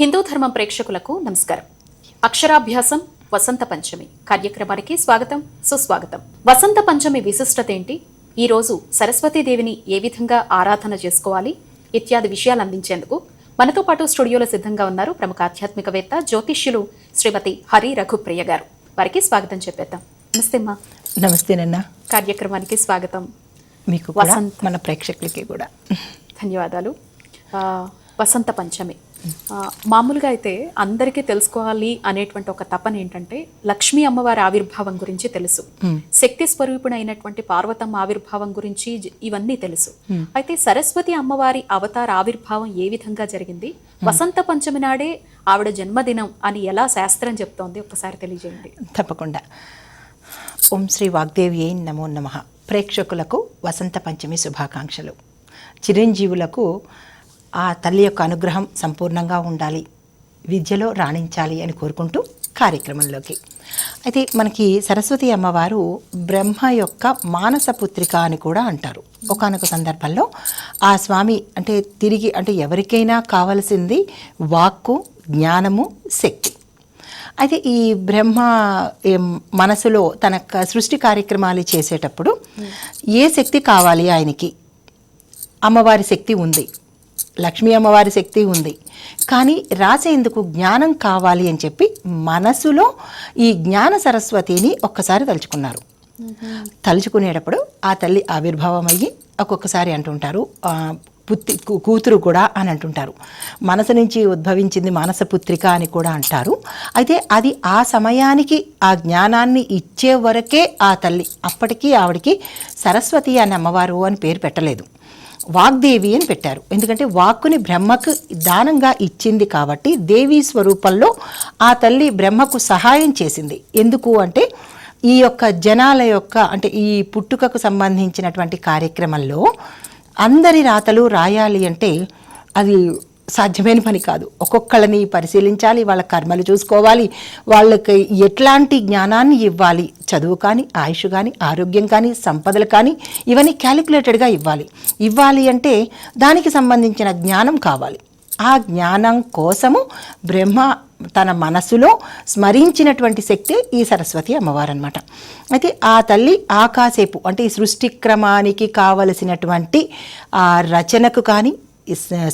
హిందూ ధర్మం ప్రేక్షకులకు నమస్కారం. అక్షరాభ్యాసం వసంత పంచమి కార్యక్రమానికి స్వాగతం సుస్వాగతం. వసంత పంచమి విశిష్టత ఏంటి? ఈ రోజు సరస్వతీదేవిని ఏ విధంగా ఆరాధన చేసుకోవాలి? ఇత్యాది విషయాలు అందించేందుకు మనతో పాటు స్టూడియోలో సిద్ధంగా ఉన్నారు ప్రముఖ ఆధ్యాత్మికవేత్త జ్యోతిష్యులు శ్రీమతి హరి రఘుప్రియ గారు. వారికి స్వాగతం చెప్పేద్దాం. నమస్తే అమ్మా. నమస్తేనన్నా కార్యక్రమానికి స్వాగతం. మీకు. మన ప్రేక్షకులకి కూడా. ధన్యవాదాలు. వసంత పంచమి. మామూలుగా అయితే అందరికీ తెలుసుకోవాలి అనేటువంటి ఒక తపన ఏంటంటే లక్ష్మీ అమ్మవారి ఆవిర్భావం గురించి తెలుసు. శక్తి స్వరూపుడైనటువంటి పార్వతమ్మ ఆవిర్భావం గురించి ఇవన్నీ తెలుసు. అయితే సరస్వతి అమ్మవారి అవతార ఆవిర్భావం ఏ విధంగా జరిగింది? వసంత పంచమి నాడే ఆవిడ జన్మదినం అని ఎలా శాస్త్రం చెప్తోంది? ఒకసారి తెలియజేయండి. తప్పకుండా. ఓం శ్రీ వాగ్దేవి ఏ నమో నమ. ప్రేక్షకులకు వసంత పంచమి శుభాకాంక్షలు. చిరంజీవులకు ఆ తల్లి యొక్క అనుగ్రహం సంపూర్ణంగా ఉండాలి విద్యలో రాణించాలి అని కోరుకుంటూ కార్యక్రమంలోకి. అయితే మనకి సరస్వతి అమ్మవారు బ్రహ్మ యొక్క మానస పుత్రిక అని కూడా అంటారు. ఒకానొక సందర్భంలో ఆ స్వామి అంటే తిరిగి అంటే ఎవరికైనా కావలసింది వాక్కు జ్ఞానము శక్తి. అయితే ఈ బ్రహ్మ మనసులో తన క- సృష్టి కార్యక్రమాలు చేసేటప్పుడు ఏ శక్తి కావాలి ఆయనకి? అమ్మవారి శక్తి ఉంది. లక్ష్మీ అమ్మవారి శక్తి ఉంది. కానీ రాసేందుకు జ్ఞానం కావాలి అని చెప్పి మనసులో ఈ జ్ఞాన సరస్వతిని ఒక్కసారి తలుచుకున్నారు. తలుచుకునేటప్పుడు ఆ తల్లి ఆవిర్భావం అయ్యి ఒక్కొక్కసారి అంటుంటారు పుత్తి పుత్రి కూతురు కూడా అని అంటుంటారు. మనసు నుంచి ఉద్భవించింది మానస పుత్రిక అని కూడా అంటారు. అయితే అది ఆ సమయానికి ఆ జ్ఞానాన్ని ఇచ్చే వరకే ఆ తల్లి అప్పటికీ ఆవిడకి సరస్వతి అని అమ్మవారు అని పేరు పెట్టలేదు. వాగ్దేవి అని పెట్టారు. ఎందుకంటే వాక్కుని బ్రహ్మకు దానంగా ఇచ్చింది కాబట్టి దేవీ స్వరూపంలో ఆ తల్లి బ్రహ్మకు సహాయం చేసింది. ఎందుకు అంటే ఈ యొక్క జనాల యొక్క అంటే ఈ పుట్టుకకు సంబంధించినటువంటి కార్యక్రమంలో అందరి రాతలు రాయాలి అంటే అది సాధ్యమైన పని కాదు. ఒక్కొక్కళ్ళని పరిశీలించాలి వాళ్ళ కర్మలు చూసుకోవాలి వాళ్ళకి ఎట్లాంటి జ్ఞానాన్ని ఇవ్వాలి? చదువు కానీ ఆయుష్ కానీ ఆరోగ్యం కానీ సంపదలు కానీ ఇవన్నీ క్యాలిక్యులేటెడ్గా ఇవ్వాలి. ఇవ్వాలి అంటే దానికి సంబంధించిన జ్ఞానం కావాలి. ఆ జ్ఞానం కోసము బ్రహ్మ తన మనసులో స్మరించినటువంటి శక్తి ఈ సరస్వతి అమ్మవారు అనమాట అయితే ఆ తల్లి ఆకాసేపు అంటే ఈ సృష్టి క్రమానికి కావలసినటువంటి ఆ రచనకు కానీ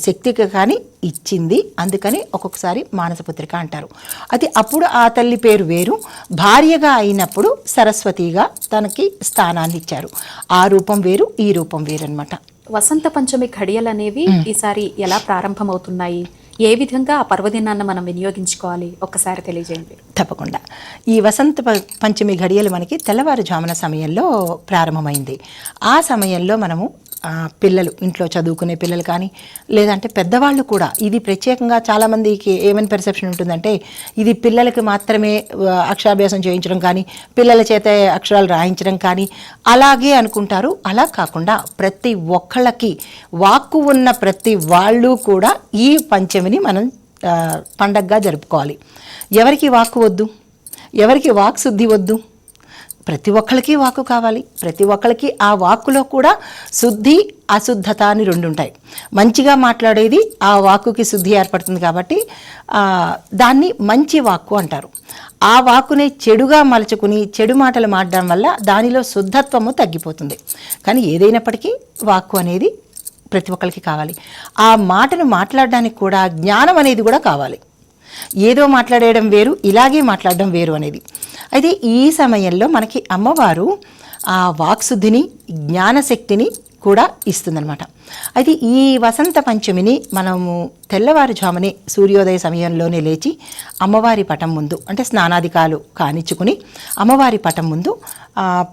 శక్తికి కానీ ఇచ్చింది. అందుకని ఒక్కొక్కసారి మానసపుత్రిక అంటారు. అయితే అప్పుడు ఆ తల్లి పేరు వేరు. భార్యగా అయినప్పుడు సరస్వతిగా తనకి స్థానాన్ని ఇచ్చారు. ఆ రూపం వేరు ఈ రూపం వేరు అనమాట వసంత పంచమి ఘడియలు అనేవి ఈసారి ఎలా ప్రారంభమవుతున్నాయి? ఏ విధంగా ఆ పర్వదినాన్ని మనం వినియోగించుకోవాలి? ఒక్కసారి తెలియజేయండి. తప్పకుండా. ఈ వసంత పంచమి ఘడియలు మనకి తెల్లవారుజామున సమయంలో ప్రారంభమైంది. ఆ సమయంలో మనము పిల్లలు ఇంట్లో చదువుకునే పిల్లలు కానీ లేదంటే పెద్దవాళ్ళు కూడా ఇది ప్రత్యేకంగా చాలామందికి ఏమని పెర్సెప్షన్ ఉంటుందంటే ఇది పిల్లలకి మాత్రమే అక్షరాభ్యాసం చేయించడం కానీ పిల్లల చేత అక్షరాలు రాయించడం కానీ అలాగే అనుకుంటారు. అలా కాకుండా ప్రతి ఒక్కళ్ళకి వాక్కు ఉన్న ప్రతి వాళ్ళు కూడా ఈ పంచమిని మనం పండగగా జరుపుకోవాలి. ఎవరికి వాక్కు వద్దు? ఎవరికి వాక్ శుద్ధి వద్దు? ప్రతి ఒక్కళ్ళకి వాక్కు కావాలి. ప్రతి ఒక్కళ్ళకి ఆ వాక్కులో కూడా శుద్ధి అశుద్ధత అని రెండు ఉంటాయి మంచిగా మాట్లాడేది ఆ వాక్కుకి శుద్ధి ఏర్పడుతుంది కాబట్టి దాన్ని మంచి వాక్కు అంటారు. ఆ వాక్కునే చెడుగా మలుచుకుని చెడు మాటలు మాడడం వల్ల దానిలో శుద్ధత్వము తగ్గిపోతుంది. కానీ ఏదైనప్పటికీ వాక్కు అనేది ప్రతి ఒక్కరికి కావాలి. ఆ మాటను మాట్లాడడానికి కూడా జ్ఞానం అనేది కూడా కావాలి. ఏదో మాట్లాడేయడం వేరు ఇలాగే మాట్లాడడం వేరు అనేది. అయితే ఈ సమయంలో మనకి అమ్మవారు ఆ వాక్శుద్ధిని జ్ఞానశక్తిని కూడా ఇస్తుందన్నమాట. అయితే ఈ వసంత పంచమిని మనము తెల్లవారుజామునే సూర్యోదయ సమయంలోనే లేచి అమ్మవారి పటం ముందు అంటే స్నానాధికాలు కానిచ్చుకుని అమ్మవారి పటం ముందు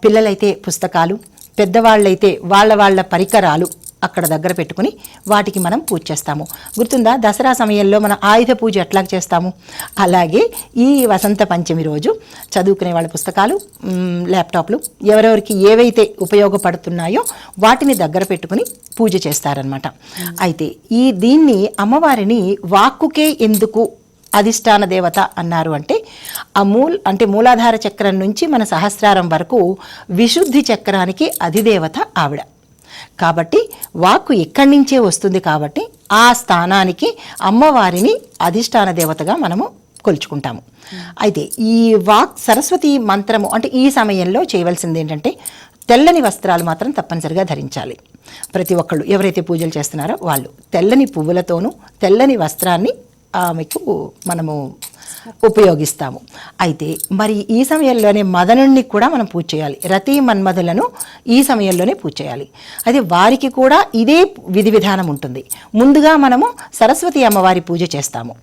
పిల్లలైతే పుస్తకాలు పెద్దవాళ్ళైతే వాళ్ళ వాళ్ళ పరికరాలు అక్కడ దగ్గర పెట్టుకుని వాటికి మనం పూజ చేస్తాము. గుర్తుందా? దసరా సమయంలో మనం ఆయుధ పూజ ఎట్లా చేస్తాము? అలాగే ఈ వసంత పంచమి రోజు చదువుకునే వాళ్ళ పుస్తకాలు ల్యాప్టాప్లు ఎవరెవరికి ఏవైతే ఉపయోగపడుతున్నాయో వాటిని దగ్గర పెట్టుకుని పూజ చేస్తారనమాట అయితే ఈ దీన్ని అమ్మవారిని వాక్కుకే ఎందుకు అధిష్టాన దేవత అన్నారు అంటే ఆ మూల్ అంటే మూలాధార చక్రం నుంచి మన సహస్రారం వరకు విశుద్ధి చక్రానికి అధిదేవత ఆవిడ. కాబట్టి వాక్కు ఇక్కడి నుంచే వస్తుంది కాబట్టి ఆ స్థానానికి అమ్మవారిని అధిష్టాన దేవతగా మనము కొలుచుకుంటాము. అయితే ఈ వాక్ సరస్వతి మంత్రము అంటే ఈ సమయంలో చేయవలసింది ఏంటంటే తెల్లని వస్త్రాలు మాత్రం తప్పనిసరిగా ధరించాలి. ప్రతి ఒక్కళ్ళు ఎవరైతే పూజలు చేస్తున్నారో వాళ్ళు తెల్లని పువ్వులతోనూ తెల్లని వస్త్రాన్ని ఆమెకు మనము ఉపయోగిస్తాము. అయితే మరి ఈ సమయంలోనే మదనుణ్ణి కూడా మనం పూజ చేయాలి. రతి మన్మధులను ఈ సమయంలోనే పూజ చేయాలి. అయితే వారికి కూడా ఇదే విధి విధానం ఉంటుంది. ముందుగా మనము సరస్వతి అమ్మవారి పూజ చేస్తాము.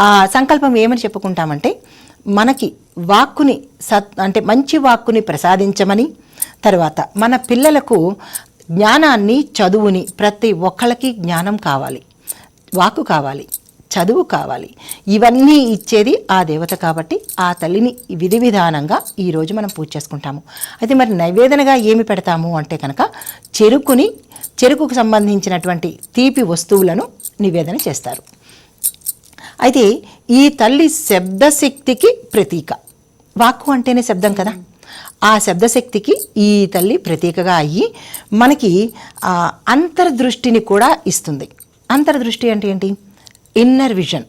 ఆ సంకల్పం ఏమని చెప్పుకుంటామంటే మనకి వాక్కుని సత్ అంటే మంచి వాక్కుని ప్రసాదించమని తర్వాత మన పిల్లలకు జ్ఞానాన్ని చదువుని ప్రతి ఒక్కళ్ళకి జ్ఞానం కావాలి. వాక్కు కావాలి. చదువు కావాలి. ఇవన్నీ ఇచ్చేది ఆ దేవత కాబట్టి ఆ తల్లిని విధి విధానంగా ఈరోజు మనం పూజ చేసుకుంటాము. అయితే మరి నైవేదనగా ఏమి పెడతాము అంటే కనుక చెరుకుని చెరుకుకు సంబంధించినటువంటి తీపి వస్తువులను నివేదన చేస్తారు. అయితే ఈ తల్లి శబ్దశక్తికి ప్రతీక. వాక్కు అంటేనే శబ్దం కదా? ఆ శబ్దశక్తికి ఈ తల్లి ప్రతీకగా అయ్యి మనకి అంతర్దృష్టిని కూడా ఇస్తుంది. అంతర్దృష్టి అంటే ఏంటి? Inner vision.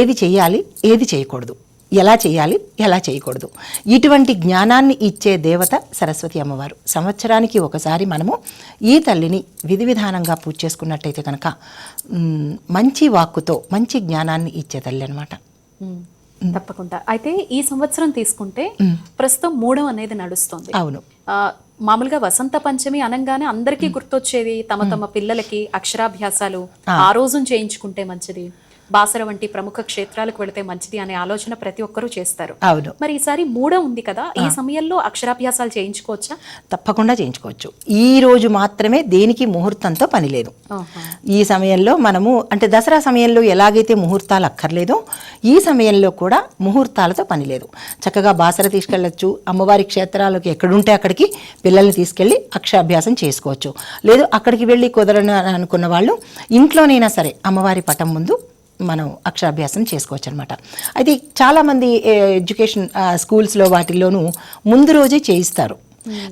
ఏది చేయాలి ఏది చేయకూడదు. ఎలా చేయాలి ఎలా చేయకూడదు. ఇటువంటి జ్ఞానాన్ని ఇచ్చే దేవత సరస్వతి అమ్మవారు. సంవత్సరానికి ఒకసారి మనము ఈ తల్లిని విధి విధానంగా పూజ చేసుకున్నట్టయితే కనుక మంచి వాక్కుతో మంచి జ్ఞానాన్ని ఇచ్చే తల్లి అనమాట. తప్పకుండా. అయితే ఈ సంవత్సరం తీసుకుంటే ప్రస్తుతం మూడం అనేది నడుస్తుంది. అవును. మామూలుగా వసంత పంచమి అనగానే అందరికీ గుర్తొచ్చేది తమ తమ పిల్లలకి అక్షరాభ్యాసాలు ఆ రోజున చేయించుకుంటే మంచిది. బాసర వంటి ప్రముఖ క్షేత్రాలకు వెళితే మంచిది అనే ఆలోచన ప్రతి ఒక్కరూ చేస్తారు. అవును. మరి ఈసారి మూడ ఉంది కదా ఈ సమయంలో అక్షరాభ్యాసాలు చేయించుకోవచ్చా? తప్పకుండా చేయించుకోవచ్చు. ఈ రోజు మాత్రమే దేనికి ముహూర్తంతో పని లేదు. ఈ సమయంలో మనము అంటే దసరా సమయంలో ఎలాగైతే ముహూర్తాలు అక్కర్లేదో ఈ సమయంలో కూడా ముహూర్తాలతో పని లేదు. చక్కగా బాసర తీసుకెళ్ళొచ్చు అమ్మవారి క్షేత్రాలకు ఎక్కడుంటే అక్కడికి పిల్లల్ని తీసుకెళ్ళి అక్షరాభ్యాసం చేసుకోవచ్చు. లేదు అక్కడికి వెళ్ళి కుదరని అని అనుకున్న వాళ్ళు ఇంట్లోనైనా సరే అమ్మవారి పటం ముందు మనం అక్షరాభ్యాసం చేసుకోవచ్చు అనమాట అయితే చాలామంది ఎడ్యుకేషన్ స్కూల్స్లో వాటిల్లోనూ ముందు రోజే చేయిస్తారు.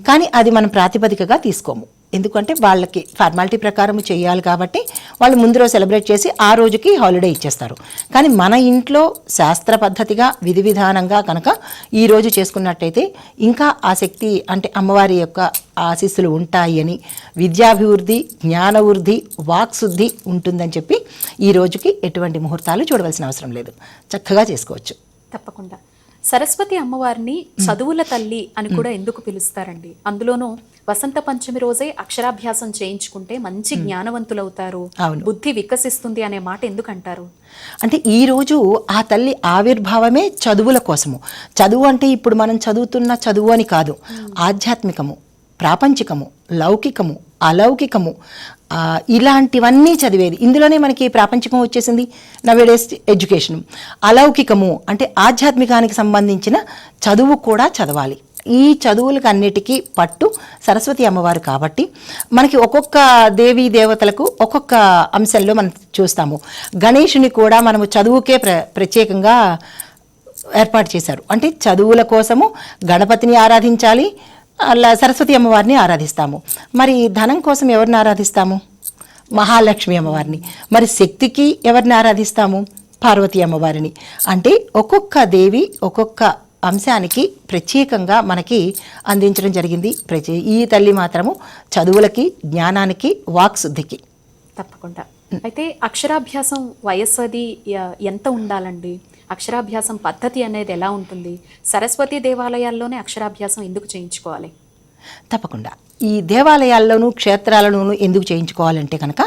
కానీ అది మనం ప్రాతిపదికగా తీసుకోము. ఎందుకంటే వాళ్ళకి ఫార్మాలిటీ ప్రకారం చేయాలి కాబట్టి వాళ్ళు ముందు రోజు సెలబ్రేట్ చేసి ఆ రోజుకి హాలిడే ఇచ్చేస్తారు. కానీ మన ఇంట్లో శాస్త్ర పద్ధతిగా విధి విధానంగా కనుక ఈ రోజు చేసుకున్నట్టయితే ఇంకా ఆ శక్తి అంటే అమ్మవారి యొక్క ఆశీస్సులు ఉంటాయి అని విద్యాభివృద్ధి జ్ఞానవృద్ధి వాక్శుద్ధి ఉంటుందని చెప్పి ఈ రోజుకి ఎటువంటి ముహూర్తాలు చూడవలసిన అవసరం లేదు. చక్కగా చేసుకోవచ్చు. తప్పకుండా. సరస్వతి అమ్మవారిని చదువుల తల్లి అని కూడా ఎందుకు పిలుస్తారండి? అందులోనూ వసంత పంచమి రోజే అక్షరాభ్యాసం చేయించుకుంటే మంచి జ్ఞానవంతులవుతారు. బుద్ధి వికసిస్తుంది అనే మాట ఎందుకు అంటారు అంటే ఈరోజు ఆ తల్లి ఆవిర్భావమే చదువుల కోసము. చదువు అంటే ఇప్పుడు మనం చదువుతున్న చదువు అని కాదు. ఆధ్యాత్మికము ప్రాపంచికము లౌకికము అలౌకికము ఇలాంటివన్నీ చదివేది. ఇందులోనే మనకి ప్రాపంచికం వచ్చేసింది. నవేడేస్ ఎడ్యుకేషన్ అలౌకికము అంటే ఆధ్యాత్మికానికి సంబంధించిన చదువు కూడా చదవాలి. ఈ చదువులకు అన్నిటికీ పట్టు సరస్వతి అమ్మవారు కాబట్టి మనకి ఒక్కొక్క దేవీ దేవతలకు ఒక్కొక్క అంశంలో మనం చూస్తాము. గణేషుని కూడా మనము చదువుకే ప్ర ప్రత్యేకంగా ఏర్పాటు చేశారు. అంటే చదువుల కోసము గణపతిని ఆరాధించాలి అలా సరస్వతి అమ్మవారిని ఆరాధిస్తాము. మరి ధనం కోసం ఎవరిని ఆరాధిస్తాము? మహాలక్ష్మి అమ్మవారిని. మరి శక్తికి ఎవరిని ఆరాధిస్తాము? పార్వతీ అమ్మవారిని. అంటే ఒక్కొక్క దేవి ఒక్కొక్క అంశానికి ప్రత్యేకంగా మనకి అందించడం జరిగింది. ప్రత్యే ఈ తల్లి మాత్రము చదువులకి జ్ఞానానికి వాక్శుద్ధికి తప్పకుండా. అయితే అక్షరాభ్యాసం వయస్సు అది ఎంత ఉండాలండి? అక్షరాభ్యాసం పద్ధతి అనేది ఎలా ఉంటుంది? సరస్వతి దేవాలయాల్లోనే అక్షరాభ్యాసం ఎందుకు చేయించుకోవాలి? తప్పకుండా. ఈ దేవాలయాల్లోనూ క్షేత్రాలలోనూ ఎందుకు చేయించుకోవాలంటే కనుక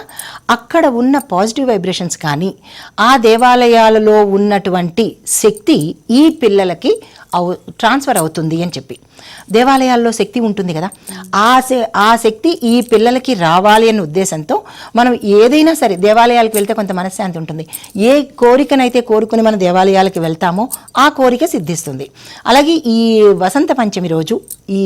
అక్కడ ఉన్న పాజిటివ్ వైబ్రేషన్స్ కానీ ఆ దేవాలయాలలో ఉన్నటువంటి శక్తి ఈ పిల్లలకి అవు ట్రాన్స్ఫర్ అవుతుంది అని చెప్పి. దేవాలయాల్లో శక్తి ఉంటుంది కదా. ఆ ఆ శక్తి ఈ పిల్లలకి రావాలి అనే ఉద్దేశంతో మనం ఏదైనా సరే దేవాలయాలకు వెళ్తే కొంత మనశ్శాంతి ఉంటుంది. ఏ కోరికనైతే కోరుకుని మన దేవాలయాలకు వెళ్తామో ఆ కోరిక సిద్ధిస్తుంది. అలాగే ఈ వసంత పంచమి రోజు ఈ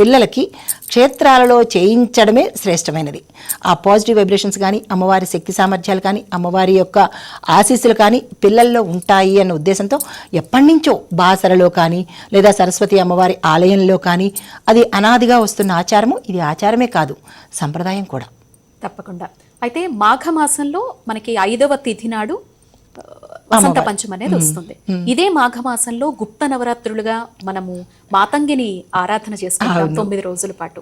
పిల్లలకి క్షేత్రాలలో చేయించడమే శ్రేష్టమైనది. ఆ పాజిటివ్ వైబ్రేషన్స్ కానీ అమ్మవారి శక్తి సామర్థ్యాలు కానీ అమ్మవారి యొక్క ఆశీస్సులు కానీ పిల్లల్లో ఉంటాయి అన్న ఉద్దేశంతో ఎప్పటి నుంచో బాసరలు కానీ లేదా సరస్వతి అమ్మవారి ఆలయంలో కానీ అది అనాదిగా వస్తున్న ఆచారము ఇది ఆచారమే కాదు సంప్రదాయం కూడా. తప్పకుండా. అయితే మాఘమాసంలో మనకి ఐదవ తిథి నాడు వసంత పంచమి అనేది వస్తుంది. ఇదే మాఘమాసంలో గుప్త నవరాత్రులుగా మనము మాతంగిని ఆరాధన చేసుకుంటాం తొమ్మిది రోజుల పాటు.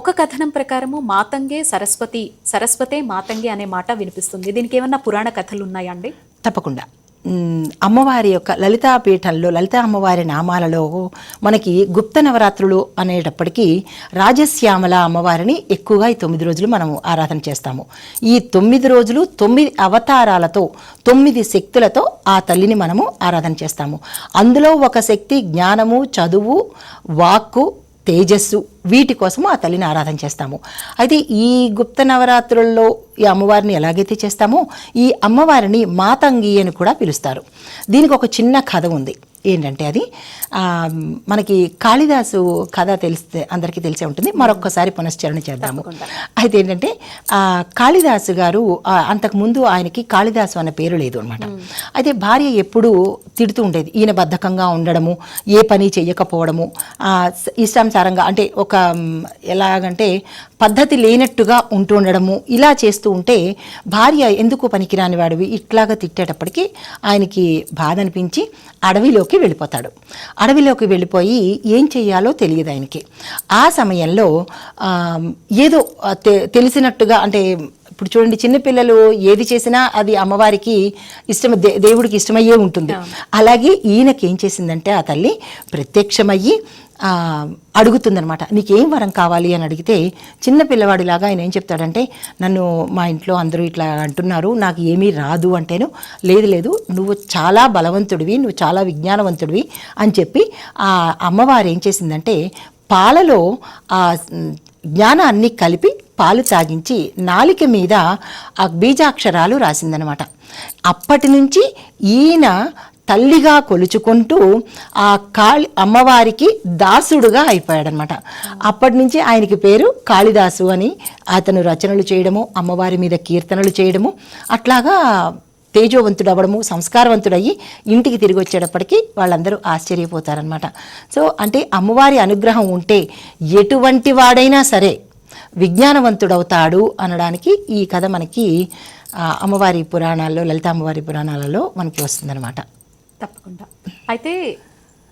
ఒక కథనం ప్రకారము మాతంగే సరస్వతి సరస్వతే మాతంగే అనే మాట వినిపిస్తుంది. దీనికి ఏమన్నా పురాణ కథలు ఉన్నాయా అండి? తప్పకుండా. అమ్మవారి యొక్క లలితా పీఠంలో లలితా అమ్మవారి నామాలలో మనకి గుప్త నవరాత్రులు అనేటప్పటికీ రాజశ్యామల అమ్మవారిని ఎక్కువగా ఈ తొమ్మిది రోజులు మనం ఆరాధన చేస్తాము. ఈ తొమ్మిది రోజులు తొమ్మిది అవతారాలతో తొమ్మిది శక్తులతో ఆ తల్లిని మనము ఆరాధన చేస్తాము. అందులో ఒక శక్తి జ్ఞానము చదువు వాక్కు తేజస్సు వీటి కోసము ఆ తల్లిని ఆరాధన చేస్తాము. అయితే ఈ గుప్త నవరాత్రుల్లో ఈ అమ్మవారిని ఎలాగైతే చేస్తామో ఈ అమ్మవారిని మాతంగి అని కూడా పిలుస్తారు. దీనికి ఒక చిన్న కథ ఉంది. ఏంటంటే అది మనకి కాళిదాసు కథ తెలిస్తే అందరికీ తెలిసే ఉంటుంది. మరొక్కసారి పునశ్చరణ చేద్దాము. అయితే ఏంటంటే కాళిదాసు గారు అంతకుముందు ఆయనకి కాళిదాసు అన్న పేరు లేదు అనమాట అయితే భార్య ఎప్పుడూ తిడుతూ ఉండేది. ఈయన బద్ధకంగా ఉండడము ఏ పని స- ఇష్టానుసారంగా అంటే ఒక ఎలాగంటే పద్ధతి లేనట్టుగా ఉంటూ ఉండడము ఇలా చేస్తూ ఉంటే భార్య ఎందుకు పనికిరాని వాడివి? ఇట్లాగా తిట్టేటప్పటికి ఆయనకి బాధ అనిపించి అడవిలోకి వెళ్ళిపోతాడు. అడవిలోకి వెళ్ళిపోయి ఏం చెయ్యాలో తెలియదు ఆయనకి. ఆ సమయంలో ఏదో తెలిసినట్టుగా అంటే ఇప్పుడు చూడండి చిన్నపిల్లలు ఏది చేసినా అది అమ్మవారికి ఇష్టం దేవుడికి ఇష్టమయ్యే ఉంటుంది. అలాగే ఈయనకి ఏం చేసిందంటే ఆ తల్లి ప్రత్యక్షమయ్యి అడుగుతుందనమాట నీకేం వరం కావాలి? అని అడిగితే చిన్న పిల్లవాడిలాగా ఆయన ఏం చెప్తాడంటే నన్ను మా ఇంట్లో అందరూ ఇట్లా అంటున్నారు నాకు ఏమీ రాదు అంటేను లేదు లేదు నువ్వు చాలా బలవంతుడివి నువ్వు చాలా విజ్ఞానవంతుడివి అని చెప్పి ఆ అమ్మవారు ఏం చేసిందంటే పాలలో జ్ఞానాన్ని కలిపి పాలు తాగించి నాలిక మీద ఆ బీజాక్షరాలు రాసిందనమాట. అప్పటి నుంచి ఈయన తల్లిగా కొలుచుకుంటూ ఆ కాళి అమ్మవారికి దాసుడుగా అయిపోయాడనమాట. అప్పటి నుంచి ఆయనకి పేరు కాళిదాసు అని అతను రచనలు చేయడము అమ్మవారి మీద కీర్తనలు చేయడము అట్లాగా తేజోవంతుడు అవ్వడము సంస్కారవంతుడయ్యి ఇంటికి తిరిగి వచ్చేటప్పటికి వాళ్ళందరూ ఆశ్చర్యపోతారనమాట సో అంటే అమ్మవారి అనుగ్రహం ఉంటే ఎటువంటి వాడైనా సరే విజ్ఞానవంతుడవుతాడు అనడానికి ఈ కథ మనకి అమ్మవారి పురాణాల్లో లలిత అమ్మవారి పురాణాలలో మనకి వస్తుందన్నమాట. తప్పకుండా. అయితే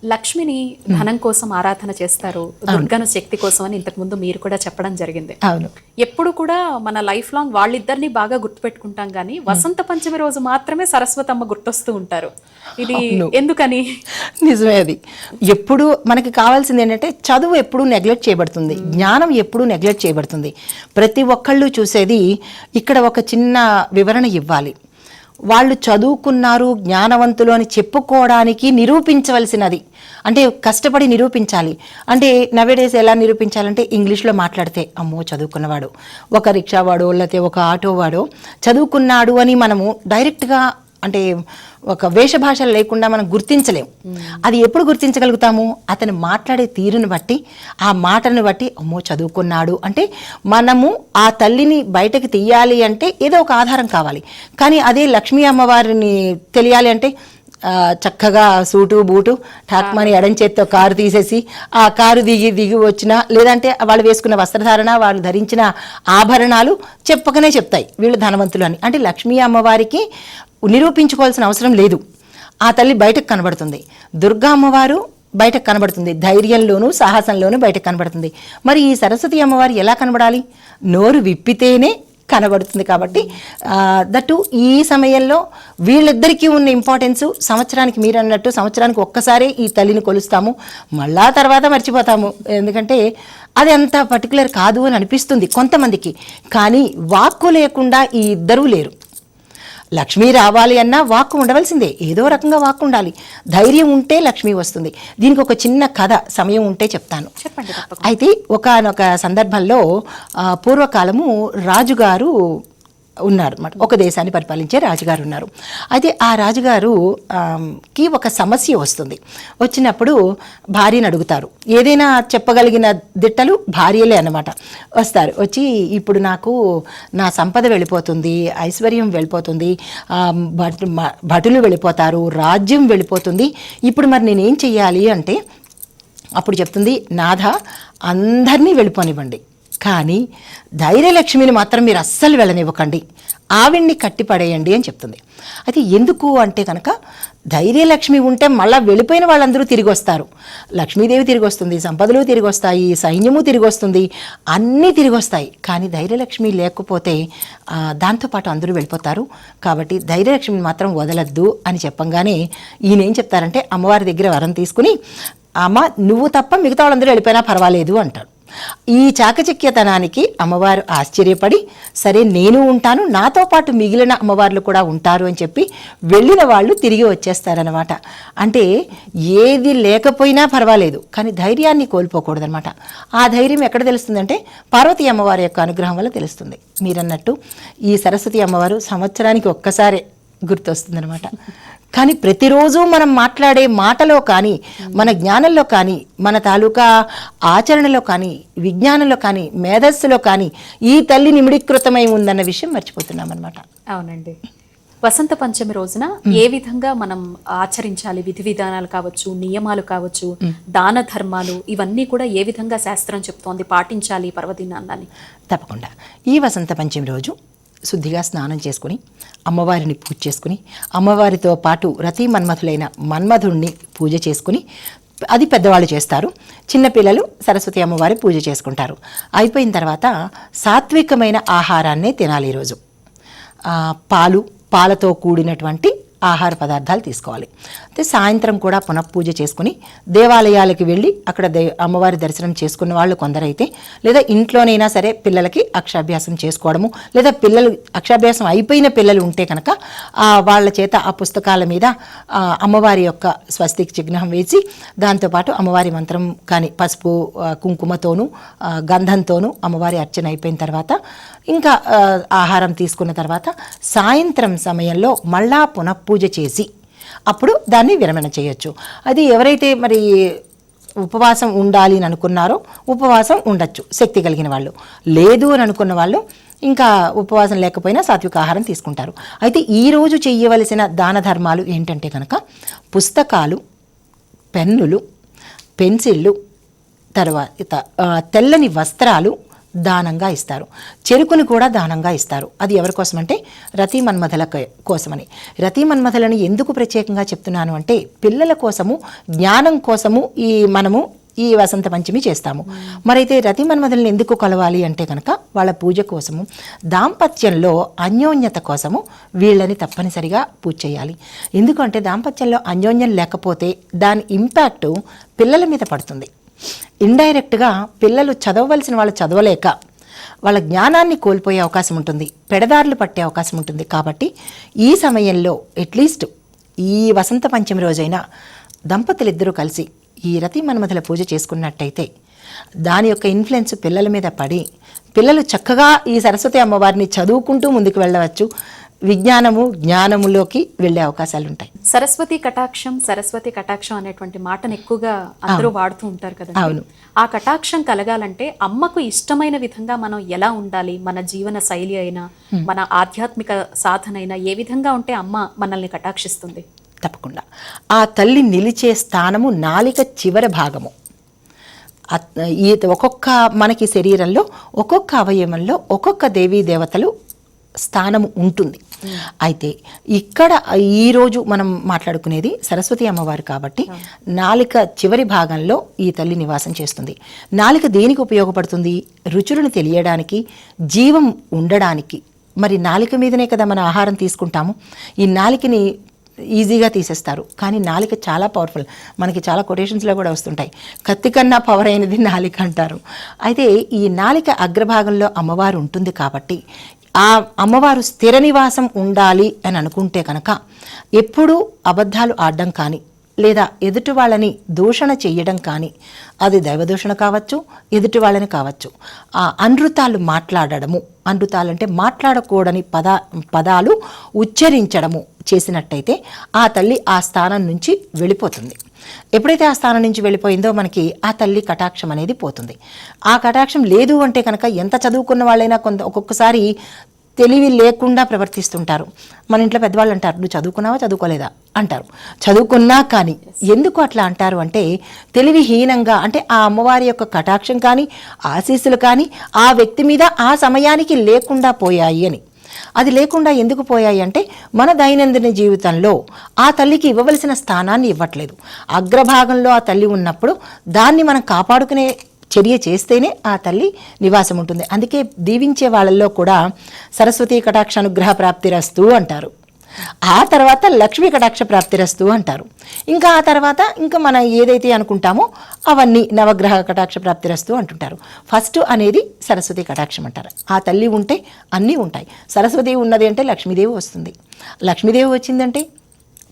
లక్ష్మిని ధనం కోసం ఆరాధన చేస్తారు దుర్గను శక్తి కోసం అని ఇంతకు ముందు మీరు కూడా చెప్పడం జరిగింది. అవును. ఎప్పుడు కూడా మన లైఫ్ లాంగ్ వాళ్ళిద్దరిని బాగా గుర్తుపెట్టుకుంటాం కానీ వసంత పంచమి రోజు మాత్రమే సరస్వతమ్మ గుర్తొస్తూ ఉంటారు. ఇది ఎందుకని? నిజమే అది. ఎప్పుడు మనకి కావాల్సింది ఏంటంటే చదువు ఎప్పుడు నెగ్లెక్ట్ చేయబడుతుంది జ్ఞానం ఎప్పుడు నెగ్లెక్ట్ చేయబడుతుంది. ప్రతి ఒక్కళ్ళు చూసేది ఇక్కడ ఒక చిన్న వివరణ ఇవ్వాలి. వాళ్ళు చదువుకున్నారు జ్ఞానవంతులు అని చెప్పుకోవడానికి నిరూపించవలసినది. అంటే కష్టపడి నిరూపించాలి. అంటే నవేడేస్ ఎలా నిరూపించాలంటే ఇంగ్లీష్లో మాట్లాడితే అమ్మో చదువుకున్నవాడు. ఒక రిక్షావాడో లేకపోతే ఒక ఆటో వాడో చదువుకున్నాడు అని మనము డైరెక్ట్గా అంటే ఒక వేషభాష లేకుండా మనం గుర్తించలేం. అది ఎప్పుడు గుర్తించగలుగుతాము? అతను మాట్లాడే తీరుని బట్టి ఆ మాటను బట్టి అమ్మో చదువుకున్నాడు అంటే మనము ఆ తల్లిని బయటకు తీయాలి అంటే ఏదో ఒక ఆధారం కావాలి. కానీ అదే లక్ష్మీ అమ్మవారిని తెలియాలి అంటే చక్కగా సూటు బూటు ఠాక్మని ఎడం చేత్తో కారు తీసేసి ఆ కారు దిగి దిగి వచ్చిన లేదంటే వాళ్ళు వేసుకున్న వస్త్రధారణ వాళ్ళు ధరించిన ఆభరణాలు చెప్పకనే చెప్తాయి వీళ్ళు ధనవంతులు అని. అంటే లక్ష్మీ అమ్మవారికి నిరూపించుకోవాల్సిన అవసరం లేదు. ఆ తల్లి బయటకు కనబడుతుంది. దుర్గా అమ్మవారు బయటకు కనబడుతుంది. ధైర్యంలోనూ సాహసంలోనూ బయటకు కనబడుతుంది. మరి ఈ సరస్వతి అమ్మవారు ఎలా కనబడాలి? నోరు విప్పితేనే కనబడుతుంది కాబట్టి దట్టు ఈ సమయంలో వీళ్ళిద్దరికీ ఉన్న ఇంపార్టెన్స్ సంవత్సరానికి మీరు అన్నట్టు సంవత్సరానికి ఒక్కసారి ఈ తల్లిని కొలుస్తాము. మళ్ళా తర్వాత మర్చిపోతాము. ఎందుకంటే అది అంత పర్టికులర్ కాదు అని అనిపిస్తుంది కొంతమందికి. కానీ వాక్కు లేకుండా ఈ ఇద్దరూ లేరు. లక్ష్మి రావాలి అన్నా వాక్కు ఉండవలసిందే. ఏదో రకంగా వాక్కు ఉండాలి. ధైర్యం ఉంటే లక్ష్మి వస్తుంది. దీనికి ఒక చిన్న కథ సమయం ఉంటే చెప్తాను. చెప్పండి అయితే ఒకనొక సందర్భంలో పూర్వకాలము రాజుగారు ఉన్నారు ఒక దేశాన్ని పరిపాలించే రాజుగారు ఉన్నారు. అయితే ఆ రాజుగారు కి ఒక సమస్య వస్తుంది. వచ్చినప్పుడు భార్యను అడుగుతారు. ఏదైనా చెప్పగలిగిన దిట్టలు భార్యలే అనమాట వస్తారు. వచ్చి ఇప్పుడు నాకు నా సంపద వెళ్ళిపోతుంది ఐశ్వర్యం వెళ్ళిపోతుంది భటు భటులు వెళ్ళిపోతారు రాజ్యం వెళ్ళిపోతుంది. ఇప్పుడు మరి నేనేం చెయ్యాలి? అంటే అప్పుడు చెప్తుంది నాథ అందరినీ వెళ్ళిపోనివ్వండి. కానీ ధైర్యలక్ష్మిని మాత్రం మీరు అస్సలు వెళ్ళనివ్వకండి. ఆవిడ్ని కట్టిపడేయండి అని చెప్తుంది. అయితే ఎందుకు అంటే కనుక ధైర్యలక్ష్మి ఉంటే మళ్ళీ వెళ్ళిపోయిన వాళ్ళందరూ తిరిగి వస్తారు. లక్ష్మీదేవి తిరిగి వస్తుంది సంపదలు తిరిగి వస్తాయి సైన్యము తిరిగి వస్తుంది అన్నీ తిరిగి వస్తాయి. కానీ ధైర్యలక్ష్మి లేకపోతే దాంతోపాటు అందరూ వెళ్ళిపోతారు. కాబట్టి ధైర్యలక్ష్మిని మాత్రం వదలద్దు అని చెప్పంగానే ఈయన ఏం చెప్తారంటే అమ్మవారి దగ్గర వరం తీసుకుని అమ్మ నువ్వు తప్ప మిగతా వాళ్ళందరూ వెళ్ళిపోయినా పర్వాలేదు అంటారు. ఈ చాకచక్యతనానికి అమ్మవారు ఆశ్చర్యపడి సరే నేను ఉంటాను నాతో పాటు మిగిలిన అమ్మవార్లు కూడా ఉంటారు అని చెప్పి వెళ్ళిన వాళ్ళు తిరిగి వచ్చేస్తారనమాట అంటే ఏది లేకపోయినా పర్వాలేదు కానీ ధైర్యాన్ని కోల్పోకూడదనమాట ఆ ధైర్యం ఎక్కడ తెలుస్తుందంటే పార్వతీ అమ్మవారి యొక్క అనుగ్రహం వల్ల తెలుస్తుంది. మీరన్నట్టు ఈ సరస్వతి అమ్మవారు సంవత్సరానికి ఒక్కసారే గుర్తొస్తుందనమాట కానీ ప్రతిరోజు మనం మాట్లాడే మాటలో కానీ మన జ్ఞానంలో కానీ మన తాలూకా ఆచరణలో కానీ విజ్ఞానంలో కానీ మేధస్సులో కానీ ఈ తల్లి నిమిడీకృతమై ఉందన్న విషయం మర్చిపోతున్నాం అనమాట అవునండి. వసంత పంచమి రోజున ఏ విధంగా మనం ఆచరించాలి? విధి విధానాలు కావచ్చు నియమాలు కావచ్చు దాన ధర్మాలు ఇవన్నీ కూడా ఏ విధంగా శాస్త్రం చెప్తోంది? పాటించాలి పర్వదినాన్ని. తప్పకుండా. ఈ వసంత పంచమి రోజు శుద్ధిగా స్నానం చేసుకుని అమ్మవారిని పూజ చేసుకుని అమ్మవారితో పాటు రతి మన్మథులైన మన్మధుణ్ణి పూజ చేసుకుని అది పెద్దవాళ్ళు చేస్తారు. చిన్నపిల్లలు సరస్వతి అమ్మవారి పూజ చేసుకుంటారు. అయిపోయిన తర్వాత సాత్వికమైన ఆహారాన్నే తినాలి ఈరోజు. పాలు పాలతో కూడినటువంటి ఆహార పదార్థాలు తీసుకోవాలి. అయితే సాయంత్రం కూడా పునఃపూజ చేసుకుని దేవాలయాలకి వెళ్ళి అక్కడ దే అమ్మవారి దర్శనం చేసుకున్న వాళ్ళు కొందరైతే లేదా ఇంట్లోనైనా సరే పిల్లలకి అక్షాభ్యాసం చేసుకోవడము లేదా పిల్లలు అక్షాభ్యాసం అయిపోయిన పిల్లలు ఉంటే కనుక వాళ్ళ చేత ఆ పుస్తకాల మీద అమ్మవారి యొక్క స్వస్తికి చిహ్నం వేసి దాంతోపాటు అమ్మవారి మంత్రం కానీ పసుపు కుంకుమతోనూ గంధంతోనూ అమ్మవారి అర్చన అయిపోయిన తర్వాత ఇంకా ఆహారం తీసుకున్న తర్వాత సాయంత్రం సమయంలో మళ్ళా పూజ చేసి అప్పుడు దాన్ని విరమణ చేయొచ్చు. అది ఎవరైతే మరి ఉపవాసం ఉండాలి అని అనుకున్నారో ఉపవాసం ఉండొచ్చు శక్తి కలిగిన వాళ్ళు. లేదు అని అనుకున్న వాళ్ళు ఇంకా ఉపవాసం లేకపోయినా సాత్విక ఆహారం తీసుకుంటారు. అయితే ఈరోజు చేయవలసిన దాన ధర్మాలు ఏంటంటే కనుక పుస్తకాలు పెన్నులు పెన్సిళ్ళు తర్వాత తెల్లని వస్త్రాలు దానంగా ఇస్తారు. చెరుకుని కూడా దానంగా ఇస్తారు. అది ఎవరి కోసం అంటే రతి మన్మథల కోసమని. రతి మన్మథలను ఎందుకు ప్రత్యేకంగా చెప్తున్నాను అంటే పిల్లల కోసము జ్ఞానం కోసము ఈ మనము ఈ వసంత పంచమి చేస్తాము. మరైతే రతి మన్మథులను ఎందుకు కలవాలి అంటే కనుక వాళ్ళ పూజ కోసము దాంపత్యంలో అన్యోన్యత కోసము వీళ్ళని తప్పనిసరిగా పూజ చేయాలి. ఎందుకంటే దాంపత్యంలో అన్యోన్యం లేకపోతే దాని ఇంపాక్ట్ పిల్లల మీద పడుతుంది. ఇండైరెక్ట్గా పిల్లలు చదవవలసిన వాళ్ళు చదవలేక వాళ్ళ జ్ఞానాన్ని కోల్పోయే అవకాశం ఉంటుంది పెడదారులు పట్టే అవకాశం ఉంటుంది. కాబట్టి ఈ సమయంలో అట్లీస్ట్ ఈ వసంత పంచమి రోజైనా దంపతులిద్దరూ కలిసి ఈ రతి మన్మథుల పూజ చేసుకున్నట్టయితే దాని యొక్క ఇన్ఫ్లుయెన్స్ పిల్లల మీద పడి పిల్లలు చక్కగా ఈ సరస్వతి అమ్మవారిని చదువుకుంటూ ముందుకు వెళ్ళవచ్చు. విజ్ఞానము జ్ఞానములోకి వెళ్ళే అవకాశాలు ఉంటాయి సరస్వతి కటాక్షం సరస్వతి కటాక్షం అనేటువంటి మాటను ఎక్కువగా అందరూ వాడుతూ ఉంటారు కదా అవును. ఆ కటాక్షం కలగాలంటే అమ్మకు ఇష్టమైన విధంగా మనం ఎలా ఉండాలి? మన జీవన శైలి అయినా మన ఆధ్యాత్మిక సాధన అయినా ఏ విధంగా ఉంటే అమ్మ మనల్ని కటాక్షిస్తుంది? తప్పకుండా. ఆ తల్లి నిలిచే స్థానము నాలిక చివరి భాగము. ఈ ఒక్కొక్క మనకి శరీరంలో ఒక్కొక్క అవయవంలో ఒక్కొక్క దేవీ దేవతలు స్థానము ఉంటుంది. అయితే ఇక్కడ ఈరోజు మనం మాట్లాడుకునేది సరస్వతి అమ్మవారు కాబట్టి నాలిక చివరి భాగంలో ఈ తల్లి నివాసం చేస్తుంది. నాలిక దేనికి ఉపయోగపడుతుంది? రుచులను తెలియడానికి జీవం ఉండడానికి. మరి నాలిక మీదనే కదా మనం ఆహారం తీసుకుంటాము. ఈ నాలికని ఈజీగా తీసేస్తారు. కానీ నాలిక చాలా పవర్ఫుల్ మనకి చాలా కొటేషన్స్లో కూడా వస్తుంటాయి. కత్తి కన్నా పవర్ అయినది నాలిక అంటారు. అయితే ఈ నాలిక అగ్రభాగంలో అమ్మవారు ఉంటుంది కాబట్టి ఆ అమ్మవారు స్థిర నివాసం ఉండాలి అని అనుకుంటే కనుక ఎప్పుడూ అబద్ధాలు ఆడడం కానీ లేదా ఎదుటి వాళ్ళని దూషణ చెయ్యడం కానీ అది దైవదూషణ కావచ్చు ఎదుటి వాళ్ళని కావచ్చు. ఆ అనృతాలు మాట్లాడడము అనృతాలంటే మాట్లాడకూడని పద పదాలు ఉచ్చరించడము చేసినట్టయితే ఆ తల్లి ఆ స్థానం నుంచి వెళ్ళిపోతుంది. ఎప్పుడైతే ఆ స్థానం నుంచి వెళ్ళిపోయిందో మనకి ఆ తల్లి కటాక్షం అనేది పోతుంది. ఆ కటాక్షం లేదు అంటే కనుక ఎంత చదువుకున్న వాళ్ళైనా కొంత ఒక్కొక్కసారి తెలివి లేకుండా ప్రవర్తిస్తుంటారు. మన ఇంట్లో పెద్దవాళ్ళు అంటారు నువ్వు చదువుకున్నావా చదువుకోలేదా? అంటారు. చదువుకున్నా కానీ ఎందుకు అట్లా అంటారు అంటే తెలివిహీనంగా అంటే ఆ అమ్మవారి యొక్క కటాక్షం కానీ ఆశీస్సులు కానీ ఆ వ్యక్తి మీద ఆ సమయానికి లేకుండా పోయాయి అని. అది లేకుండా ఎందుకు పోయాయి అంటే మన దైనందిన జీవితంలో ఆ తల్లికి ఇవ్వవలసిన స్థానాన్ని ఇవ్వట్లేదు. అగ్రభాగంలో ఆ తల్లి ఉన్నప్పుడు దాన్ని మనం కాపాడుకునే చర్య చేస్తేనే ఆ తల్లి నివాసం ఉంటుంది. అందుకే దీవించే వాళ్ళల్లో కూడా సరస్వతి కటాక్ష అనుగ్రహ ప్రాప్తిరస్తు అంటారు. ఆ తర్వాత లక్ష్మీ కటాక్ష ప్రాప్తి రస్తు అంటారు. ఇంకా ఆ తర్వాత ఇంకా మనం ఏదైతే అనుకుంటామో అవన్నీ నవగ్రహ కటాక్ష ప్రాప్తి రస్తు అంటుంటారు. ఫస్ట్ అనేది సరస్వతి కటాక్షం అంటారు. ఆ తల్లి ఉంటే అన్నీ ఉంటాయి. సరస్వతి ఉన్నది అంటే లక్ష్మీదేవి వస్తుంది. లక్ష్మీదేవి వచ్చిందంటే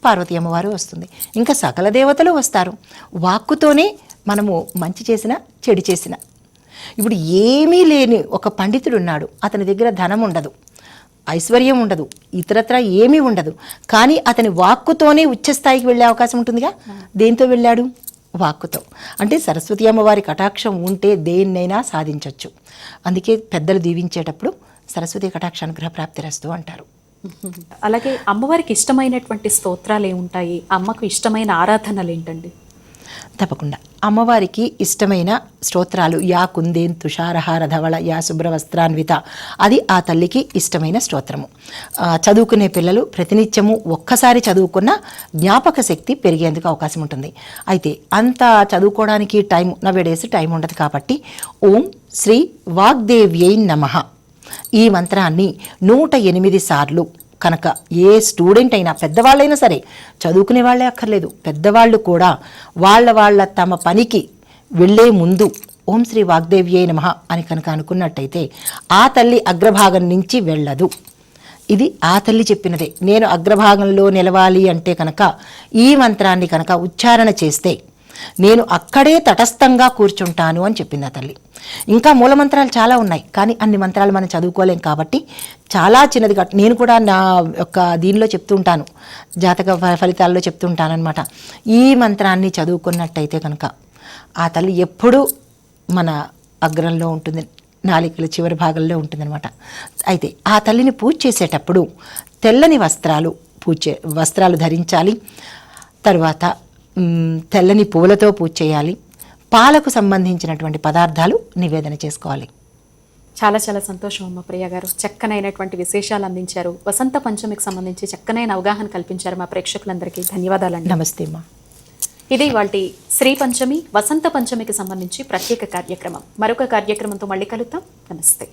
పార్వతీ అమ్మవారు వస్తుంది. ఇంకా సకల దేవతలు వస్తారు. వాక్కుతోనే మనము మంచి చేసిన చెడు చేసిన. ఇప్పుడు ఏమీ లేని ఒక పండితుడు ఉన్నాడు. అతని దగ్గర ధనం ఉండదు. ఐశ్వర్యం ఉండదు. ఇతరత్ర ఏమీ ఉండదు. కానీ అతని వాక్కుతోనే ఉచ్చస్థాయికి వెళ్ళే అవకాశం ఉంటుందిగా? దేంతో వెళ్ళాడు? వాక్కుతో. అంటే సరస్వతి అమ్మవారి కటాక్షం ఉంటే దేన్నైనా సాధించవచ్చు అందుకే పెద్దలు దీవించేటప్పుడు సరస్వతి కటాక్ష అనుగ్రహ ప్రాప్తిరస్తు అంటారు. అలాగే అమ్మవారికి ఇష్టమైనటువంటి స్తోత్రాలు ఏముంటాయి? అమ్మకు ఇష్టమైన ఆరాధనలు ఏంటండి? తప్పకుండా. అమ్మవారికి ఇష్టమైన స్తోత్రాలు. యా కుందేన్ తుషారహార ధవళ యా శుభ్రవస్త్రాన్విత. అది ఆ తల్లికి ఇష్టమైన స్తోత్రము. చదువుకునే పిల్లలు ప్రతినిత్యము ఒక్కసారి చదువుకున్న జ్ఞాపక శక్తి పెరిగేందుకు అవకాశం ఉంటుంది. అయితే అంత చదువుకోవడానికి టైం నవేడేసి టైం ఉండదు కాబట్టి ఓం శ్రీ వాగ్దేవ్యై నమః. ఈ మంత్రాన్ని నూట ఎనిమిది సార్లు కనుక ఏ స్టూడెంట్ అయినా పెద్దవాళ్ళైనా సరే చదువుకునే వాళ్ళే అక్కర్లేదు. పెద్దవాళ్ళు కూడా వాళ్ళ వాళ్ళ తమ పనికి వెళ్ళే ముందు ఓం శ్రీ వాగ్దేవ్యే నమ అని కనుక అనుకున్నట్టయితే ఆ తల్లి అగ్రభాగం నుంచి వెళ్ళదు. ఇది ఆ తల్లి చెప్పినదే. నేను అగ్రభాగంలో నిలవాలి అంటే కనుక ఈ మంత్రాన్ని కనుక ఉచ్చారణ చేస్తే నేను అక్కడే తటస్థంగా కూర్చుంటాను అని చెప్పింది ఆ తల్లి. ఇంకా మూలమంత్రాలు చాలా ఉన్నాయి కానీ అన్ని మంత్రాలు మనం చదువుకోలేం కాబట్టి చాలా చిన్నది కాబట్టి నేను కూడా నా యొక్క దీనిలో చెప్తూ ఉంటాను జాతక ఫలితాల్లో చెప్తూ ఉంటానన్నమాట ఈ మంత్రాన్ని చదువుకున్నట్టయితే కనుక ఆ తల్లి ఎప్పుడూ మన అగ్రంలో ఉంటుంది నాలికల చివరి భాగంలో ఉంటుందన్నమాట అయితే ఆ తల్లిని పూజ చేసేటప్పుడు తెల్లని వస్త్రాలు పూజ చే- వస్త్రాలు ధరించాలి తర్వాత తెల్లని పువ్వులతో పూజ చేయాలి. పాలకు సంబంధించినటువంటి పదార్థాలు నివేదన చేసుకోవాలి. చాలా చాలా సంతోషం అమ్మ ప్రియ గారు. చక్కనైనటువంటి విశేషాలు అందించారు. వసంత పంచమికి సంబంధించి చక్కనైన అవగాహన కల్పించారు మా ప్రేక్షకులందరికీ. ధన్యవాదాలండి. నమస్తే అమ్మా. ఇది వాళ్ళ శ్రీ పంచమి వసంత పంచమికి సంబంధించి ప్రత్యేక కార్యక్రమం. మరొక కార్యక్రమంతో మళ్ళీ కలుద్దాం. నమస్తే.